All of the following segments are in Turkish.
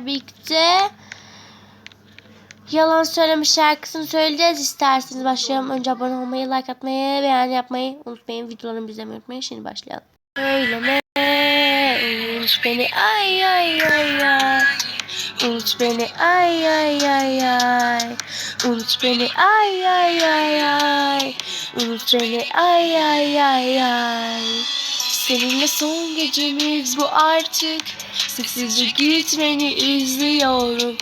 arkadaşlar birlikte Yalan Söyleme şarkısını söyleyeceğiz. İsterseniz başlayalım. Önce abone olmayı, like atmayı, beğeni yapmayı unutmayın. Videolarımı izlemeyi unutmayın. Şimdi başlayalım. Söyleme, unut beni ay ay ay ay. Unut beni ay ay ay ay. Unut beni ay ay ay ay. Unut beni ay ay ay ay. Seninle son gecemiz bu artık. Sessizce gitmeni izliyorum.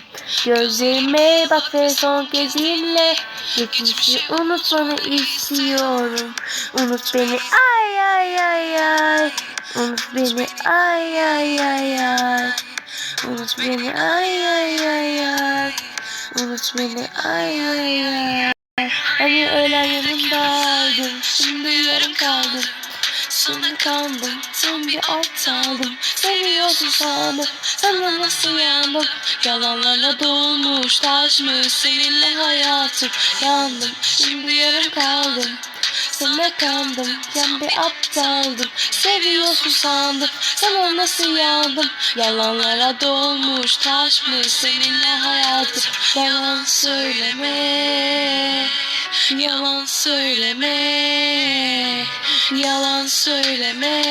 Gözlerime bak ve son kez dinle. Geçmişi unutmanı istiyorum. Unut beni ay ay ay ay. Unut beni ay ay ay ay. Unut beni ay ay ay ay. Unut beni ay ay ay. Hani öğlen yanındaydım. Şimdi yarım kaldım. Sonra kaldım, sen bir aptaldım Seviyorsun sandım, sana nasıl yandım Yalanlarla dolmuş taşmış seninle hayatım Yandım, şimdi yarım kaldım sana kandım, sen bir aptaldım Seviyorsun sandım, sana nasıl yandım Yalanlara dolmuş taşmış seninle hayatım Yalan söyleme Yalan söyleme Yalan söyleme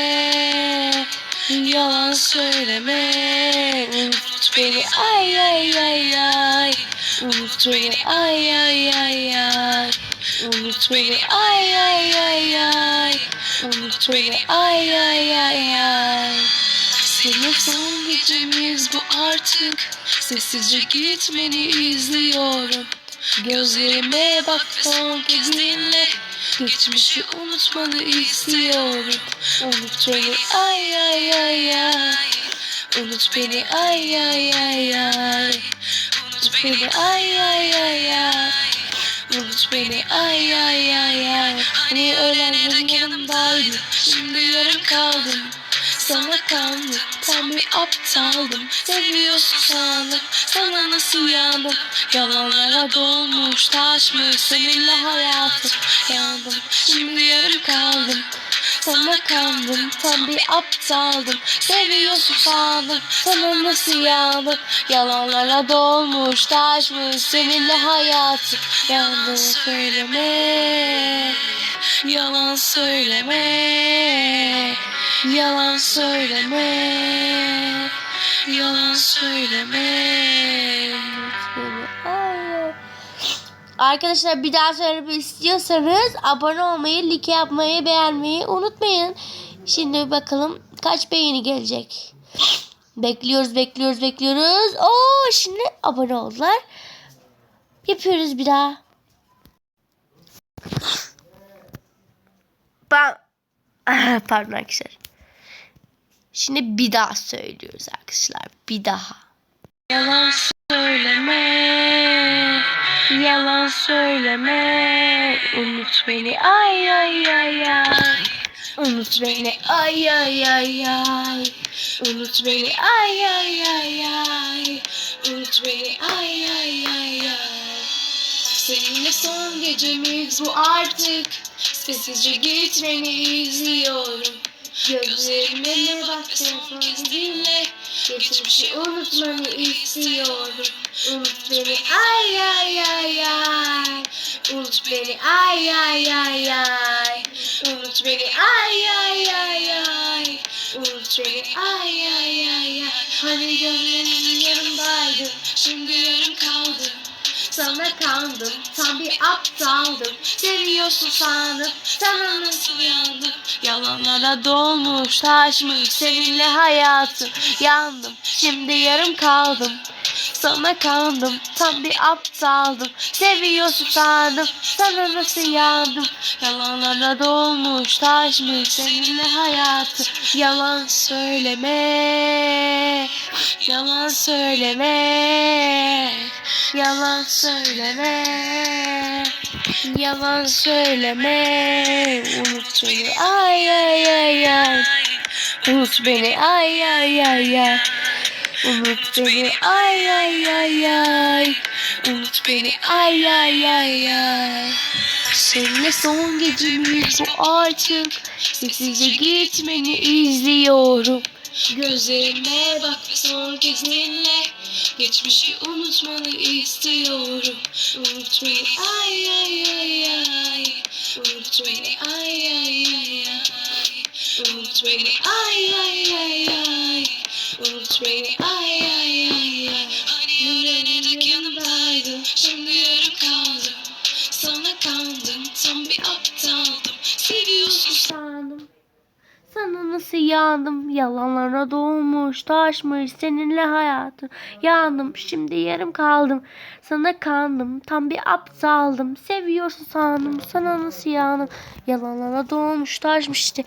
Yalan söyleme. Unut beni ay ay ay ay. Unut beni ay ay ay ay. Unut beni ay ay ay ay. Unut beni ay ay ay ay. Senin son gecemiz bu artık. Sessizce gitmeni izliyorum Gözlerime bak son kez dinle. Geçmişi unutmanı istiyorum. Unut beni ay ay ay ay. Unut beni ay ay ay ay. Unut beni ay ay ay ay. Unut beni ay ay ay ay. Hani öğlenlerin yanımdaydın Şimdi yarım kaldım sana kaldım Tam bir aptaldım. Seviyorsun sandım Sana nasıl yandım Yalanlara dolmuş taşmış Seninle hayatım Yandım. Şimdi yarım kaldım sana kandım tam bir aptaldım. Seviyorsun sandım sana nasıl yandım Yalanlara dolmuş taşmış seninle hayatım Yandım. Söyleme Yalan söyleme Yalan söyleme Yalan söyleme. Arkadaşlar bir daha söylemek istiyorsanız abone olmayı, like yapmayı, beğenmeyi unutmayın. Şimdi bakalım kaç beğeni gelecek. Bekliyoruz, bekliyoruz, bekliyoruz. Oo, şimdi abone oldular. Yapıyoruz bir daha. Ben pardon arkadaşlar. Şimdi bir daha söylüyoruz arkadaşlar. Bir daha. Yalan söyleme. Yalan söyleme. Unut beni ay ay ay ay. Unut beni ay ay ay ay. Unut beni ay ay ay ay. Unut beni ay ay ay ay. Seninle son gecemiz bu artık Sessizce gitmeni izliyorum Gözlerime bak kez dinle. Geçmişi unutmanı istiyorum Unut beni. Ay ay ay ay. Unut beni. Ay ay ay ay. Unut beni. Ay ay ay ay. Unut beni. Ay ay ay ay. Hani gözlerinin yanındaydım Şimdi yarım kaldım sana kandım tam bir aptaldım. Seviyorsun sandım sana nasıl yandım Yalanlara dolmuş taşmış seninle hayatım Yandım şimdi yarım kaldım. Sana kandım tam bir aptaldım. Seviyorsun sandım sana nasıl yandım Yalanlara dolmuş taşmış seninle hayatım Yalan söyleme Yalan söyleme Yalan söyleme. Yalan söyleme. Unut beni. Ay ay ay ay. Unut beni. Ay ay ay ay. Unut beni. Ay ay ay ay. Unut beni. Ay ay ay ay. Seninle son gecemiz bu artık Sessizce gitmeni izliyorum. Gözlerime bak ve son kez Geçmişi unutmanı istiyorum. Unut beni. Ay ay ay ay. Unut beni. Ay ay ay ay. Unut beni nasıl yandım? Yalanlara doğmuş taşmış seninle hayatım Yandım şimdi yarım kaldım. Sana kandım tam bir aptaldım. Seviyorsun sandım sana nasıl yandım? Yalanlara doğmuş taşmış işte.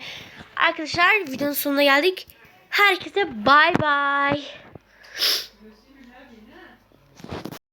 Arkadaşlar videonun sonuna geldik. Herkese bay bay